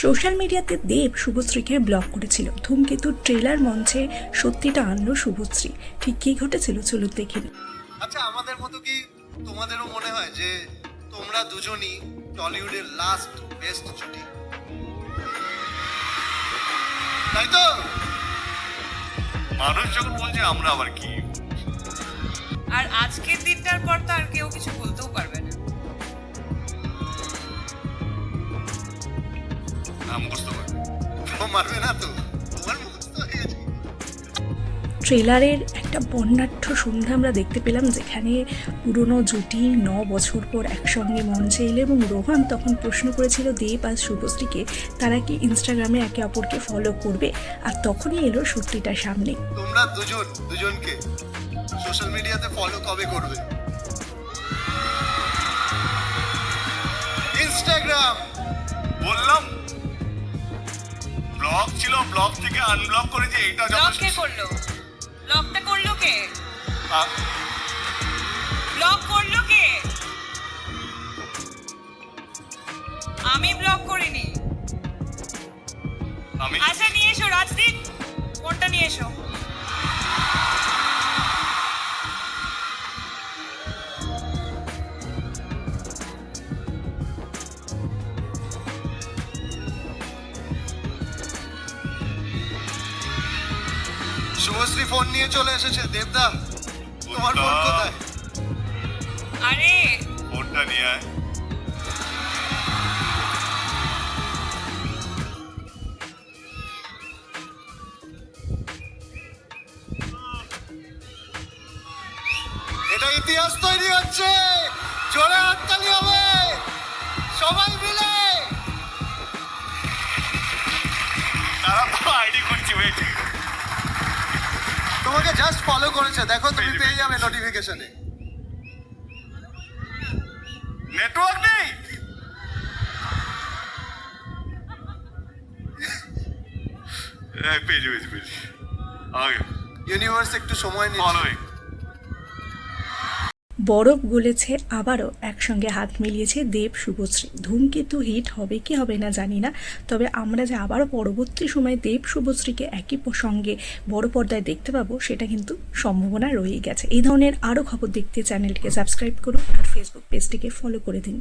Social মিডিয়াতে দেব শুভশ্রীকে block করেছিল। ধূমকেতুর trailer মঞ্চে সত্যিটা আনলো শুভশ্রী। ঠিক কী ঘটেছিল চলুন দেখে নিই। আচ্ছা আমাদের মতো কি তোমাদেরও মনে হয় যে তোমরা দুজনই টলিউডের লাস্ট বেস্ট জুটি? তাই তো? মানুষ যখন বলছে আমরা আবার কি? আর আজকের দিনটার পর তো আর কেউ কিছু বলতেও মুখস্থ করে মারবে না তো? তোমার মুখস্থ হয়ে গেছে ট্রেলারের একটা বর্ণাঢ্য সন্ধ্যা আমরা দেখতে পেলাম যেখানে পুরনো জুটি ন বছর পর একসঙ্গে মঞ্চে এলো এবং রোহান তখন প্রশ্ন করেছিল দেব আর শুভশ্রীকে তারা কি ইনস্টাগ্রামে একে অপরকে ফলো করবে? আর তখনই এলো সত্যিটা সামনে। তোমরা দুজন দুজনকে সোশ্যাল মিডিয়াতে ফলো কবে করবে? ইনস্টাগ্রাম ব্লক থেকে আনব্লক করে যে এটা ব্লক কে করল? ব্লকটা করল কে? ব্লক করল কে? আমি ব্লক করিনি। আমি? আচ্ছা নিয়ে এসো রাজদীপ। ফোনটা নিয়ে এসো। শুভশ্রী ফোন নিয়ে চলে এসেছে। দেবদা তোমার ফোন কোথায়? আরে। ফোনটা নিয়ে আয়। এটা ইতিহাস তৈরি হচ্ছে। জোরে হাততালি হবে। সবাই মিলে। তোমাকে জাস্ট ফলো করেছে। দেখো তুমি পেয়ে যাবে। নোটিফিকেশনে নেটওয়ার্ক নেই? পেজ পেয়েছি পেয়েছি পেয়েছি আগে। ইউনিভার্স একটু সময় নিচ্ছে। ফলোইং বরফ গলেছে, আবারও একসঙ্গে হাত মিলিয়েছে দেব, শুভশ্রী। ধূমকেতু হিট হবে কি হবে না জানি না, তবে আমরা যে আবারও পরবর্তী সময়ে দেব, শুভশ্রীকে একই সঙ্গে বড় পর্দায় দেখতে পাবো, সেটা কিন্তু সম্ভাবনা রয়ে গেছে। এই ধরনের আরও খবর দেখতে চ্যানেলটিকে সাবস্ক্রাইব করুন আর ফেসবুক পেজটিকে ফলো করে দিন।